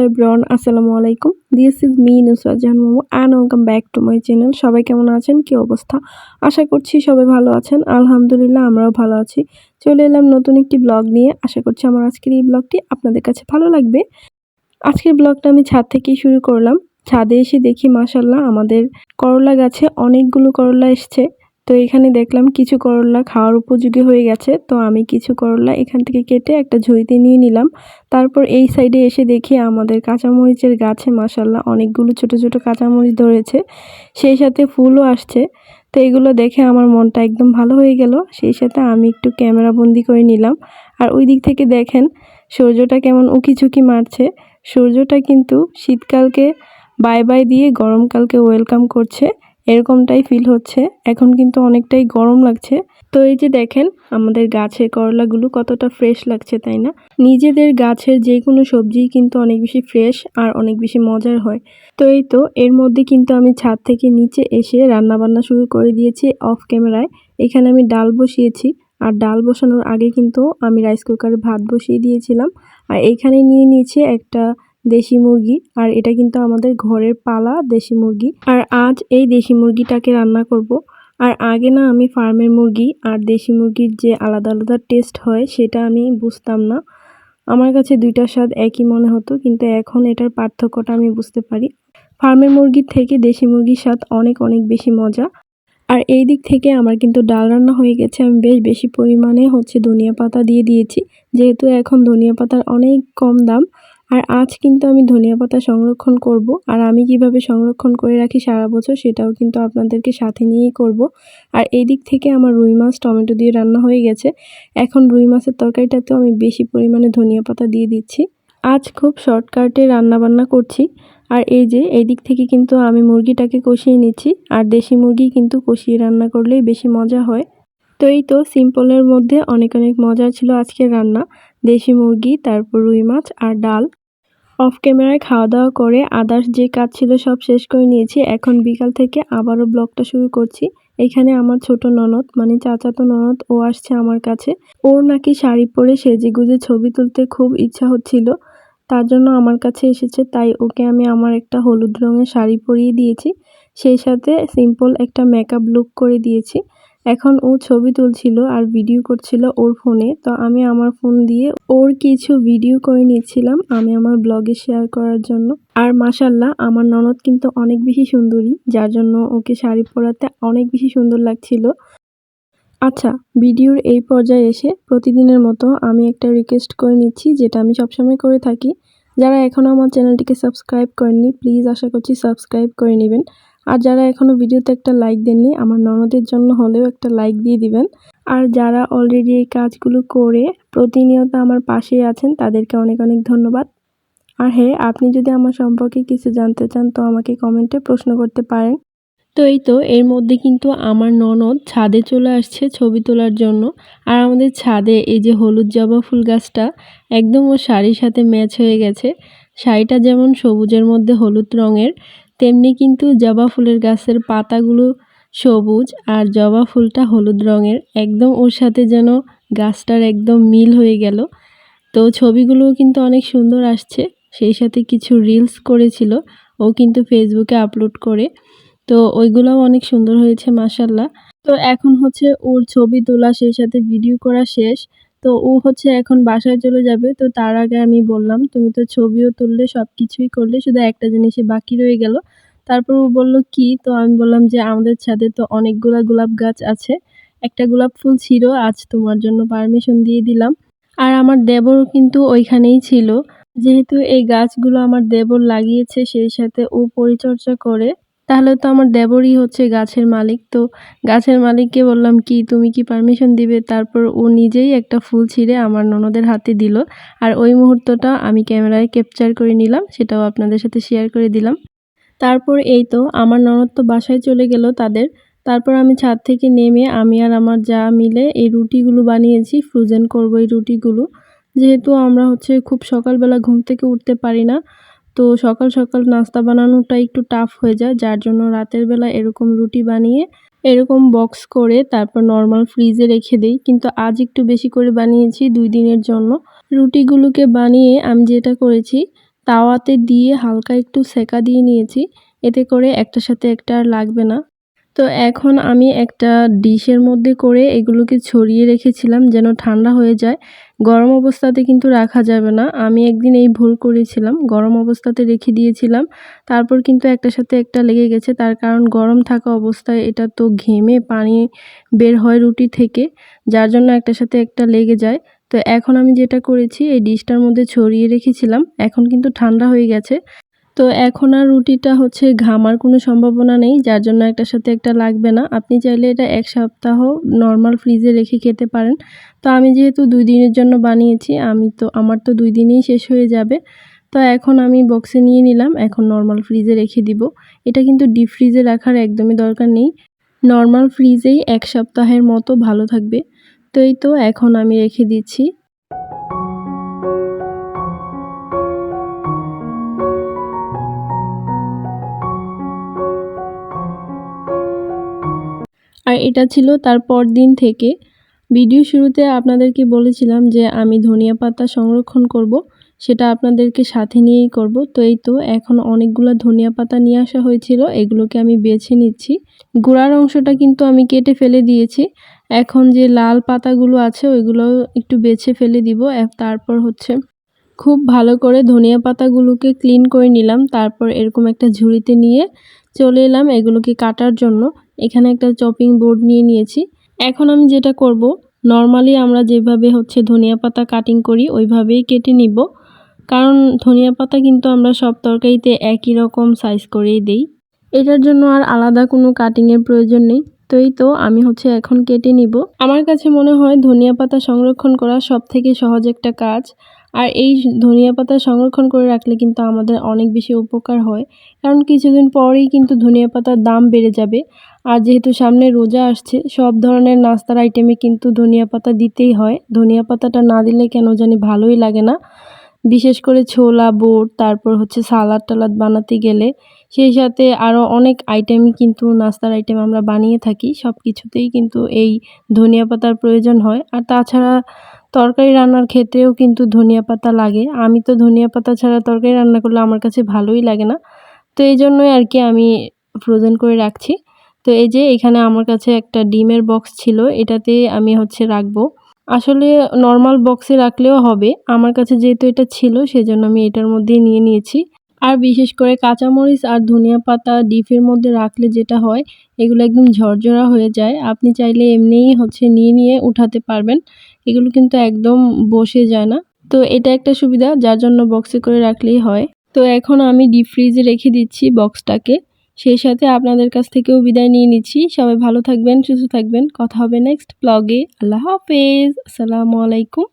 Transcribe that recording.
Hello ব্রন আসসালামু আলাইকুম this is me Nusrat Jahan Momo and welcome back to my channel সবাই কেমন আছেন? কি অবস্থা? আশা করছি সবাই ভালো আছেন। আলহামদুলিল্লাহ, আমরাও ভালো আছি। চলে এলাম নতুন একটি ব্লগ নিয়ে। আশা করছি আমার আজকের এই ব্লগটি আপনাদের কাছে ভালো লাগবে। আজকের ব্লগটা আমি ছাদ থেকেই শুরু করলাম। ছাদে এসে দেখি মাসাল্লাহ আমাদের করলা গাছে অনেকগুলো করলা এসছে। তো এখানে দেখলাম কিছু করলা খাওয়ার উপযোগী হয়ে গেছে। তো আমি কিছু করলা এখান থেকে কেটে একটা ঝুড়িতে নিয়ে নিলাম। তারপর এই সাইডে এসে দেখি আমাদের কাঁচামরিচের গাছে মাসাল্লাহ অনেকগুলো ছোট ছোট কাঁচামরিচ ধরেছে। সেই সাথে ফুলও আসছে। তো এগুলো দেখে আমার মনটা একদম ভালো হয়ে গেল। সেই সাথে আমি একটু ক্যামেরা বন্দি করে নিলাম। আর ওই দিক থেকে দেখেন সূর্যটা কেমন উকি ঝুঁকি মারছে। সূর্যটা কিন্তু শীতকালকে বাই বাই দিয়ে গরমকালকে ওয়েলকাম করছে। এরকমটাই ফিল হচ্ছে। এখন কিন্তু অনেকটাই গরম লাগছে। তো এই যে দেখেন, আমাদের গাছের করলাগুলো কতটা ফ্রেশ লাগছে, তাই না? নিজেদের গাছের যে কোনো সবজি কিন্তু অনেক বেশি ফ্রেশ আর অনেক বেশি মজার হয়। তো এই তো, এর মধ্যে কিন্তু আমি ছাদ থেকে নিচে এসে রান্না বান্না শুরু করে দিয়েছি অফ ক্যামেরায় এখানে আমি ডাল বসিয়েছি। আর ডাল বসানোর আগে কিন্তু আমি রাইস কুকারে ভাত বসিয়ে দিয়েছিলাম। আর এইখানে নিয়ে নিয়েছি একটা দেশি মুরগি, আর এটা কিন্তু আমাদের ঘরের পালা দেশি মুরগি। আর আজ এই দেশি মুরগিটাকে রান্না করব। আর আগে না আমি ফার্মের মুরগি আর দেশি মুরগির যে আলাদা আলাদা টেস্ট হয় সেটা আমি বুঝতাম না। আমার কাছে দুইটার স্বাদ একই মনে হতো, কিন্তু এখন এটার পার্থক্যটা আমি বুঝতে পারি। ফার্মের মুরগির থেকে দেশি মুরগির স্বাদ অনেক অনেক বেশি মজা। আর এই দিক থেকে আমার কিন্তু ডাল রান্না হয়ে গেছে, আমি বেশ বেশি পরিমাণে হচ্ছে ধনিয়া পাতা দিয়ে দিয়েছি। যেহেতু এখন ধনিয়া পাতার অনেক কম দাম আর আজ কিন্তু আমি ধনিয়া পাতা সংরক্ষণ করব। আর আমি কীভাবে সংরক্ষণ করে রাখি সারা বছর সেটাও কিন্তু আপনাদেরকে সাথে নিয়েই করব। আর এই দিক থেকে আমার রুই মাছ টমেটো দিয়ে রান্না হয়ে গেছে। এখন রুই মাছের তরকারিটাতেও আমি বেশি পরিমাণে ধনিয়া পাতা দিয়ে দিচ্ছি। আজ খুব শর্টকাটে রান্না বান্না করছি। আর এই যে এই দিক থেকে কিন্তু আমি মুরগিটাকে কষিয়ে নিচ্ছি। আর দেশি মুরগি কিন্তু কষিয়ে রান্না করলেই বেশি মজা হয়। তো এই তো সিম্পলের মধ্যে অনেক অনেক মজা ছিল আজকের রান্না। দেশি মুরগি, তারপর রুই মাছ আর ডাল। অফ ক্যামেরায় খাওয়া দাওয়া করে আদার্স যে কাজ ছিল সব শেষ করে নিয়েছি। এখন বিকাল থেকে আবারও ব্লগটা শুরু করছি। এখানে আমার ছোট ননদ মানে চাচাতো ননদ, ও আসছে আমার কাছে। ওর নাকি শাড়ি পরে সেজে গুজে ছবি তুলতে খুব ইচ্ছা হচ্ছিল। তার জন্য আমার কাছে এসেছে, তাই ওকে আমি আমার একটা হলুদ রঙের শাড়ি পরিয়ে দিয়েছি। সেই সাথে সিম্পল একটা মেকআপ লুক করে দিয়েছি। এখন ও ছবি তুলছিল আর ভিডিও করছিল ওর ফোনে তো আমি আমার ফোন দিয়ে ওর কিছু ভিডিও করে নিচ্ছিলাম আমি আমার ব্লগে শেয়ার করার জন্য। আর মাসাল্লাহ আমার ননদ কিন্তু অনেক বেশি সুন্দরী, যার জন্য ওকে শাড়ি পরাতে অনেক বেশি সুন্দর লাগছিল। আচ্ছা ভিডিওর এই পর্যায়ে এসে প্রতিদিনের মতো আমি একটা রিকোয়েস্ট করে নিচ্ছি, যেটা আমি সবসময় করে থাকি। যারা এখনও আমার চ্যানেলটিকে সাবস্ক্রাইব করেননি প্লিজ আশা করছি সাবস্ক্রাইব করে নেবেন। আর যারা এখনও ভিডিওতে একটা লাইক দেননি, আমার ননদের জন্য হলেও একটা লাইক দিয়ে দিবেন। আর যারা অলরেডি এই কাজগুলো করে প্রতিনিয়ত আমার পাশে আছেন, তাদেরকে অনেক অনেক ধন্যবাদ। আর হ্যাঁ আপনি যদি আমার সম্পর্কে কিছু জানতে চান, তো আমাকে কমেন্টে প্রশ্ন করতে পারেন। তো এই তো, এর মধ্যে কিন্তু আমার ননদ ছাদে চলে আসছে ছবি তোলার জন্য। আর আমাদের ছাদে এই যে হলুদ জবা ফুল গাছটা, একদম ওর শাড়ির সাথে ম্যাচ হয়ে গেছে। শাড়িটা যেমন সবুজের মধ্যে হলুদ রঙের তেমনি কিন্তু জবা ফুলের গাছের পাতাগুলো সবুজ আর জবা ফুলটা হলুদ রঙের। একদম ওর সাথে যেন গাছটার একদম মিল হয়ে গেল। তো ছবিগুলোও কিন্তু অনেক সুন্দর আসছে। সেই সাথে কিছু রিলস করেছিল। ও কিন্তু ফেসবুকে আপলোড করে। তো ওইগুলোও অনেক সুন্দর হয়েছে মাসাল্লাহ তো এখন হচ্ছে ওর ছবি তোলা, সেই সাথে ভিডিও করা শেষ। তো ও হচ্ছে এখন বাসায় চলে যাবে। তো তার আগে আমি বললাম, তুমি তো ছবিও তুললে সব কিছুই করলে, শুধু একটা জিনিসই বাকি রয়ে গেল। তারপর ও বলল, কি? তো আমি বললাম যে, আমাদের ছাদে তো অনেকগুলা গোলাপ গাছ আছে। একটা গোলাপ ফুল ছিল, আজ তোমার জন্য পারমিশন দিয়ে দিলাম। আর আমার দেবর কিন্তু ওইখানেই ছিল। যেহেতু এই গাছগুলো আমার দেবর লাগিয়েছে, সেই সাথে ও পরিচর্যা করে তাহলে তো আমার দেবরই হচ্ছে গাছের মালিক। তো গাছের মালিককে বললাম, কি, তুমি কি পারমিশন দিবে? তারপর ও নিজেই একটা ফুল ছিঁড়ে আমার ননদের হাতে দিল। আর ওই মুহূর্তটা আমি ক্যামেরায় ক্যাপচার করে নিলাম, সেটাও আপনাদের সাথে শেয়ার করে দিলাম। তারপর এই তো, আমার ননদ তো বাসায় চলে গেল তাদের। তারপর আমি ছাদ থেকে নেমে আমি আর আমার যা মিলে এই রুটিগুলো বানিয়েছি ফ্রোজেন করব এই রুটিগুলো। যেহেতু আমরা হচ্ছে খুব সকালবেলা ঘুম থেকে উঠতে পারি না তো সকাল সকাল নাস্তা বানানোটা একটু টাফ হয়ে যায়, যার জন্য রাতের বেলা এরকম রুটি বানিয়ে, এরকম বক্স করে তারপর নর্মাল ফ্রিজে রেখে দেই। কিন্তু আজ একটু বেশি করে বানিয়েছি দুই দিনের জন্য। রুটিগুলোকে বানিয়ে আমি যেটা করেছি, তাওয়াতে দিয়ে হালকা একটু সেকা দিয়ে নিয়েছি। এতে করে একটার সাথে একটা আর লাগবে না। তো এখন আমি একটা ডিশের মধ্যে করে এগুলোকে ছড়িয়ে রেখেছিলাম যেন ঠান্ডা হয়ে যায়। গরম অবস্থাতে কিন্তু রাখা যাবে না। আমি একদিন এই ভুল করেছিলাম। গরম অবস্থাতে রেখে দিয়েছিলাম। তারপর কিন্তু একটার সাথে একটা লেগে গেছে। তার কারণ গরম থাকা অবস্থায় এটা তো ঘেমে পানি বের হয় রুটি থেকে, যার জন্য একটার সাথে একটা লেগে যায়। তো এখন আমি যেটা করেছি, এই ডিশটার মধ্যে ছড়িয়ে রেখেছিলাম। এখন কিন্তু ঠান্ডা হয়ে গেছে। তো এখন আর রুটিটা হচ্ছে ঘামার কোনো সম্ভাবনা নেই, যার জন্য একটার সাথে একটা লাগবে না। আপনি চাইলে এটা এক সপ্তাহ নর্মাল ফ্রিজে রেখে খেতে পারেন। তো আমি যেহেতু দুই দিনের জন্য বানিয়েছি, আমি তো, আমার তো দুই দিনেই শেষ হয়ে যাবে। তো এখন আমি বক্সে নিয়ে নিলাম, এখন নর্মাল ফ্রিজে রেখে দিব। এটা কিন্তু ডিপ ফ্রিজে রাখার একদমই দরকার নেই। নর্মাল ফ্রিজেই এক সপ্তাহের মতো ভালো থাকবে। তো এই তো, এখন আমি রেখে দিচ্ছি। আর এটা ছিল তার পর দিন থেকে। ভিডিও শুরুতে আপনাদেরকে বলেছিলাম যে আমি ধনিয়া পাতা সংরক্ষণ করব, সেটা আপনাদেরকে সাথে নিয়েই করব। তো এই তো এখন অনেকগুলো ধনিয়া পাতা নিয়ে আসা হয়েছিল, এগুলোকে আমি বেছে নিচ্ছি। গোড়ার অংশটা কিন্তু আমি কেটে ফেলে দিয়েছি। এখন যে লাল পাতাগুলো আছে, ওইগুলো একটু বেছে ফেলে দিব। তারপর হচ্ছে খুব ভালো করে ধনিয়া পাতাগুলোকে ক্লিন করে নিলাম। তারপর এরকম একটা ঝুড়িতে নিয়ে চলে এলাম এগুলোকে কাটার জন্য। এখানে একটা চপিং বোর্ড নিয়ে নিয়েছি। এখন আমি যেটা করব নর্মালি আমরা যেভাবে হচ্ছে ধনিয়া পাতা কাটিং করি, ওইভাবেই কেটে নিব। কারণ ধনিয়া পাতা কিন্তু আমরা সব তরকারিতে একই রকম সাইজ করেই দেই। এটার জন্য আর আলাদা কোনো কাটিংয়ের প্রয়োজন নেই। তো এই তো আমি হচ্ছে এখন কেটে নিব। আমার কাছে মনে হয় ধনিয়া পাতা সংরক্ষণ করা সব থেকে সহজ একটা কাজ। আর এই ধনিয়া পাতা সংরক্ষণ করে রাখলে কিন্তু আমাদের অনেক বেশি উপকার হয়। কারণ কিছুদিন পরেই কিন্তু ধনিয়া পাতার দাম বেড়ে যাবে। আর যেহেতু সামনে রোজা আসছে, সব ধরনের নাস্তার আইটেমে কিন্তু ধনিয়া পাতা দিতেই হয়। ধনিয়া পাতাটা না দিলে কেন জানি ভালোই লাগে না। বিশেষ করে ছোলা, বোট, তারপর হচ্ছে সালাদ টালাদ বানাতে গেলে সেই সাথে আরও অনেক আইটেমই কিন্তু নাস্তার আইটেম আমরা বানিয়ে থাকি। সব কিছুতেই কিন্তু এই ধনিয়া পাতার প্রয়োজন হয়। আর তাছাড়া তরকারি রান্নার ক্ষেত্রেও কিন্তু ধনিয়া পাতা লাগে। আমি তো ধনিয়া পাতা ছাড়া তরকারি রান্না করলে আমার কাছে ভালোই লাগে না। তো এই জন্যই আর কি আমি ফ্রোজেন করে রাখছি। তো এই যে এখানে আমার কাছে একটা ডিমের বক্স ছিল, এটাতে আমি হচ্ছে রাখব। আসলে নর্মাল বক্সে রাখলেও হবে। আমার কাছে যেহেতু এটা ছিল, সেজন্য আমি এটার মধ্যেই নিয়ে নিয়েছি। আর বিশেষ করে কাঁচামরিচ আর ধনিয়া পাতা ডিপের মধ্যে রাখলে যেটা হয়, এগুলো একদম ঝরঝরা হয়ে যায়। আপনি চাইলে এমনিই হচ্ছে নিয়ে নিয়ে উঠাতে পারবেন। এগুলো কিন্তু একদম বসে যায় না। তো এটা একটা সুবিধা, যার জন্য বক্সে করে রাখলেই হয়। তো এখন আমি ডিপ ফ্রিজে রেখে দিচ্ছি বক্সটাকে সেই সাথে আপনাদের কাছ থেকেও বিদায় নিয়ে নিচ্ছি। সবাই ভালো থাকবেন, সুস্থ থাকবেন। কথা হবে নেক্সট ব্লগে আল্লাহ হাফেজ। আসসালামু আলাইকুম।